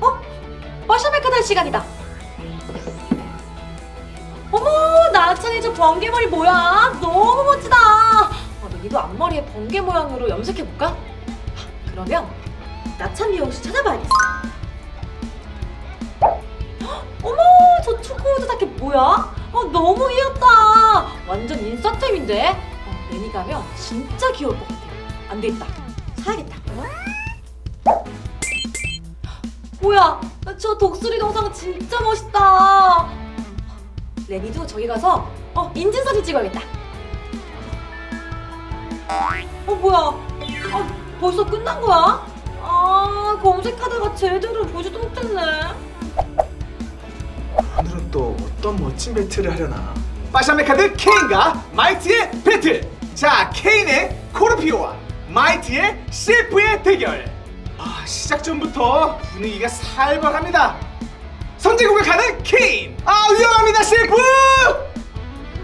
어? 마샤메카 달 시간이다. 어머, 나찬이 저 번개머리 뭐야? 너무 멋지다. 아, 너희도 앞머리에 번개 모양으로 염색해볼까? 아, 그러면 나찬 미용실 찾아봐야겠어. 헉, 어머, 저 초코우드 자켓 뭐야? 어, 너무 귀엽다. 완전 인싸템인데? 어, 레니 가면 진짜 귀여울 것 같아. 안 되겠다. 사야겠다. 뭐야? 저 독수리 동상 진짜 멋있다. 레니도 저기 가서 어 인증 사진 찍어야겠다. 어 뭐야? 아 벌써 끝난 거야? 아 검색하다가 제대로 보지도 못했네. 오늘은 또 어떤 멋진 배틀을 하려나? 파샤메 카드 케인과 마이티의 배틀! 자, 케인의 코르피오와 마이티의 셰프의 대결! 아, 시작 전부터 분위기가 살벌합니다. 선제 공격하는 케인! 아, 위험합니다, 셰프!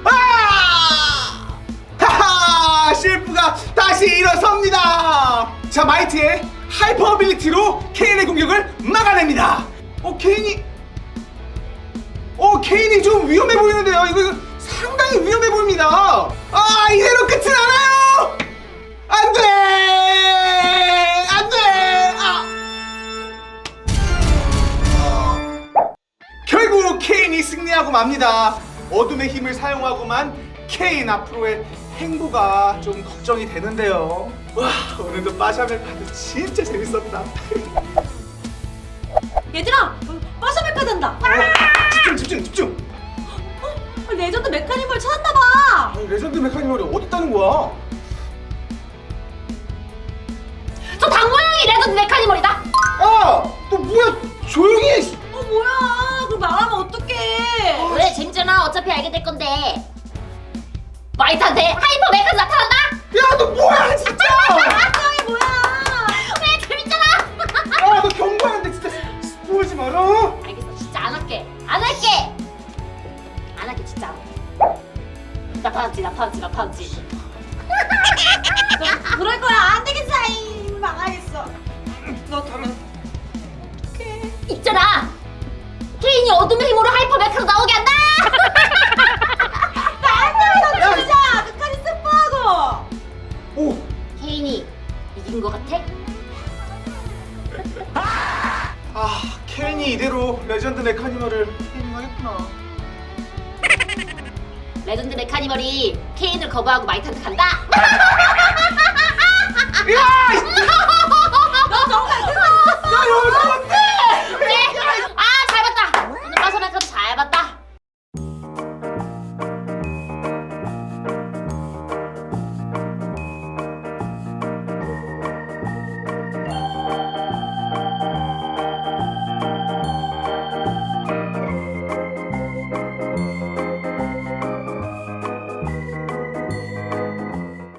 아! 하하! 셰프가 다시 일어섭니다! 자, 마이티의 하이퍼 어빌리티로 케인의 공격을 막아냅니다! 어, 케인이 어 케인이 좀 위험해 보이는데요. 이거, 이거 상당히 위험해 보입니다. 아 이대로 끝은 않아요. 안 돼 안 돼. 아. 결국 케인이 승리하고 맙니다. 어둠의 힘을 사용하고만 케인 앞으로의 행보가 좀 걱정이 되는데요. 와 오늘도 빠샤멜 파드 진짜 재밌었다. 얘들아, 어, 마샤메카 된다. 어, 집중 집중 집중. 어, 레전드 메카니멀 찾았나 봐. 아니, 레전드 메카니멀이 어디 있다는 거야? 저 당모양이 레전드 메카니멀이다. 야! 너 뭐야? 조용히 해! 어 뭐야? 그거 말하면 어떡해? 왜 재밌잖아. 어차피 알게 될 건데. 마이트한테 하이퍼 메카가 나타난다. 야, 너 뭐야, 진짜! 나타났지. 나타났지. 나타났지. 그럴 거야 안 되겠어. 이 망하겠어. 너 가면 어떡해? 있잖아. 케인이 어둠의 힘으로 하이퍼 메카로 나오게 한다. 나한테 너 진짜 끝까지 스포하고. 오! 케인이 이긴 것 같아? 아, 케인이 이대로 레전드 메카니멀을 해명하겠구나. 레전드 메카니멀이 케인을 거부하고 마이트한테 간다. 야!